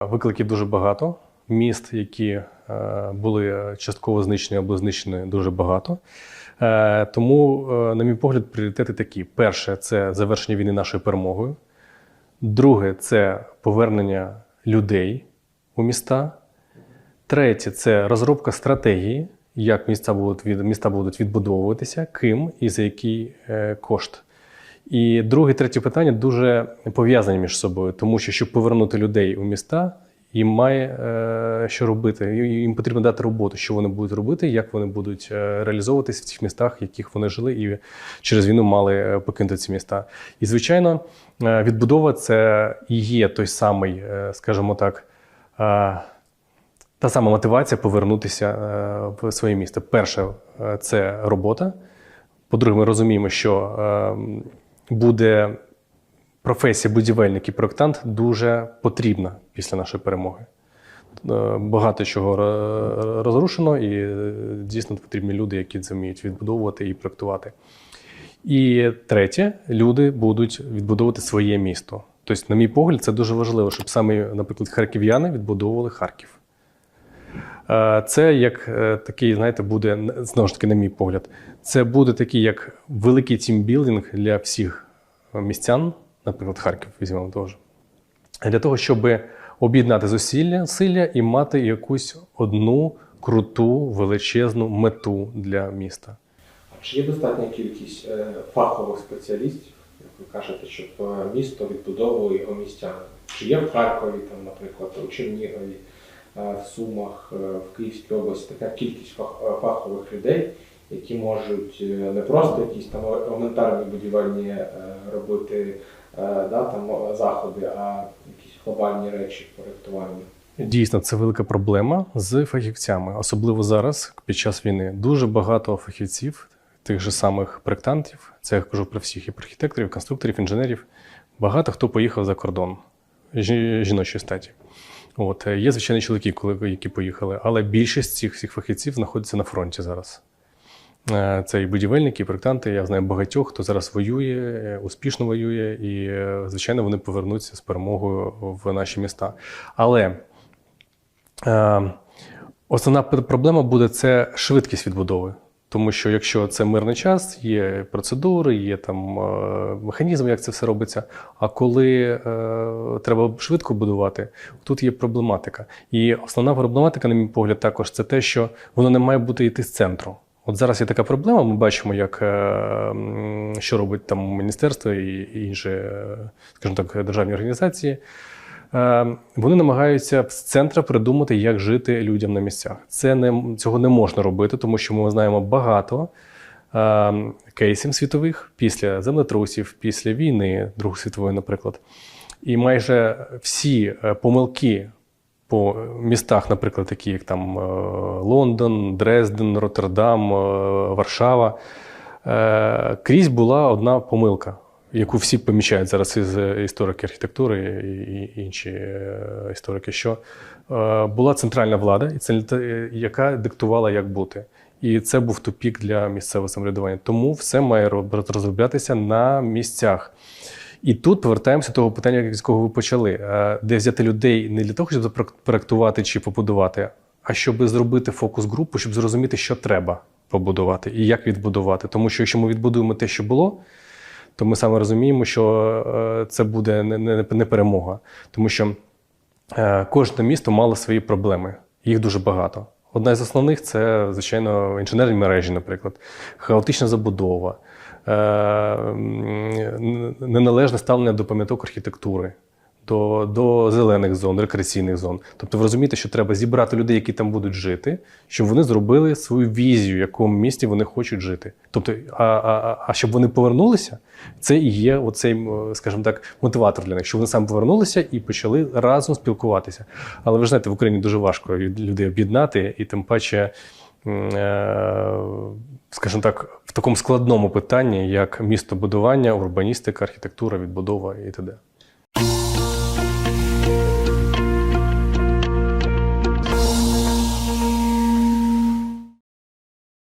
Викликів дуже багато. Міст, які е, були частково знищені або знищені, дуже багато. Е, Тому, е, на мій погляд, пріоритети такі: перше це завершення війни нашою перемогою. Друге це повернення людей у міста. Третє це розробка стратегії, як міста будуть від міста будуть відбудовуватися, ким і за який кошт. І друге, третє питання дуже пов'язані між собою, тому що щоб повернути людей у міста, їм має е, що робити. Їм потрібно дати роботу, що вони будуть робити, як вони будуть е, реалізовуватися в цих містах, в яких вони жили, і через війну мали е, покинути ці міста. І звичайно, е, відбудова це і є той самий, скажімо так. та сама мотивація повернутися в своє місто. Перше це робота. По-друге, ми розуміємо, що е, буде професія будівельник і проєктант дуже потрібна після нашої перемоги. Е, Багато чого розрушено, і е, дійсно потрібні люди, які це вміють відбудовувати і проєктувати. І третє, люди будуть відбудовувати своє місто. Тобто, на мій погляд, це дуже важливо, щоб саме, наприклад, харків'яни відбудовували Харків. Е, Це як е, такий, знаєте, буде знову ж таки, на мій погляд, це буде такий як великий тімбілдинг для всіх містян, наприклад, Харків візьмемо теж. Для того, щоб об'єднати зусилля зусилля і мати якусь одну круту, величезну мету для міста. Чи є достатня кількість е, фахових спеціалістів, як ви кажете, щоб е, місто відбудовували його містяни? Чи є в Харкові, там, наприклад, у Чернігові, е, в Сумах, е, в Київській області така кількість е, фахових людей, які можуть е, не просто якісь там елементарні будівельні е, робити е, да, там, е, заходи, а якісь глобальні речі проєктування? Дійсно, це велика проблема з фахівцями, особливо зараз, під час війни. Дуже багато фахівців, тих же самих проєктантів, це я кажу про всіх, і архітекторів, конструкторів, інженерів. Багато хто поїхав за кордон жіночої статі. От е, є звичайно чоловіки, коли які поїхали, але більшість цих всіх фахівців знаходиться на фронті зараз. Е, Це і будівельники, і проєктанти. Я знаю багатьох, хто зараз воює, е, успішно воює, і, звичайно, вони повернуться з перемогою в наші міста. Але Основна проблема буде це швидкість відбудови. Тому що якщо це мирний час, є процедури, є там е, механізм, як це все робиться. А коли е, треба швидко будувати, тут є проблематика. І основна проблематика, на мій погляд, також це те, що воно не має бути йти з центру. От зараз є така проблема. Ми бачимо, як е, що робить там міністерство і інші, скажімо так, державні організації. Е, Вони намагаються з центра придумати, як жити людям на місцях. Це не цього не можна робити, тому що ми знаємо багато е, кейсів світових після землетрусів, після війни, Другої світової, наприклад. І майже всі е, помилки по містах, наприклад, такі як там е, Лондон, Дрезден, Роттердам, е, Варшава, крізь була одна помилка, яку всі помічають зараз із історики архітектури і інші е, історики, що е, була центральна влада, е, яка диктувала, як бути. І це був тупік для місцевого самоврядування. Тому все має роб- розроблятися на місцях. І тут повертаємося до того питання, з кого ви почали, Е, де взяти людей не для того, щоб запроектувати чи побудувати, а щоб зробити фокус-групу, щоб зрозуміти, що треба побудувати і як відбудувати. Тому що якщо ми відбудуємо те, що було, то ми саме розуміємо, що е, це буде не, перемога. Тому що е, кожне місто мало свої проблеми, їх дуже багато. Одна з основних це, звичайно, інженерні мережі, наприклад, хаотична забудова, е, неналежне ставлення до пам'яток архітектури, до, до зелених зон, рекреаційних зон. Тобто ви розумієте, що треба зібрати людей, які там будуть жити, щоб вони зробили свою візію, в якому місті вони хочуть жити. Тобто, а, а, а щоб вони повернулися, це і є оцей, скажімо так, мотиватор для них, щоб вони саме повернулися і почали разом спілкуватися. Але ви ж знаєте, в Україні дуже важко людей об'єднати, і тим паче, е, скажімо так, в такому складному питанні, як містобудування, урбаністика, архітектура, відбудова і т.д.